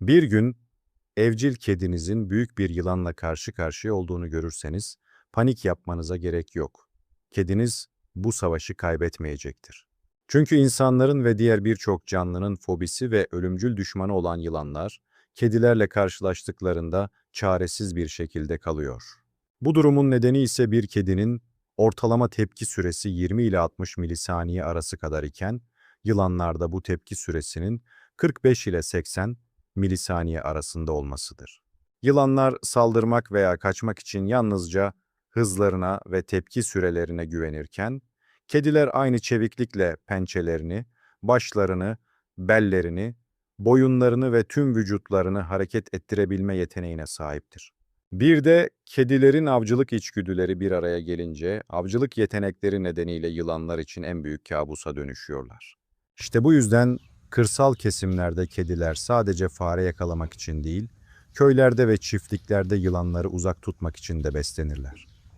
Bir gün evcil kedinizin büyük bir yılanla karşı karşıya olduğunu görürseniz panik yapmanıza gerek yok. Kediniz bu savaşı kaybetmeyecektir. Çünkü insanların ve diğer birçok canlının fobisi ve ölümcül düşmanı olan yılanlar, kedilerle karşılaştıklarında çaresiz bir şekilde kalıyor. Bu durumun nedeni ise bir kedinin ortalama tepki süresi 20 ile 60 milisaniye arası kadar iken, yılanlarda bu tepki süresinin 45 ile 80 milisaniye arasında olmasıdır. Yılanlar saldırmak veya kaçmak için yalnızca hızlarına ve tepki sürelerine güvenirken, kediler aynı çeviklikle pençelerini, başlarını, bellerini, boyunlarını ve tüm vücutlarını hareket ettirebilme yeteneğine sahiptir. Bir de kedilerin avcılık içgüdüleri bir araya gelince avcılık yetenekleri nedeniyle yılanlar için en büyük kabusa dönüşüyorlar. İşte bu yüzden kırsal kesimlerde kediler sadece fare yakalamak için değil, köylerde ve çiftliklerde yılanları uzak tutmak için de beslenirler.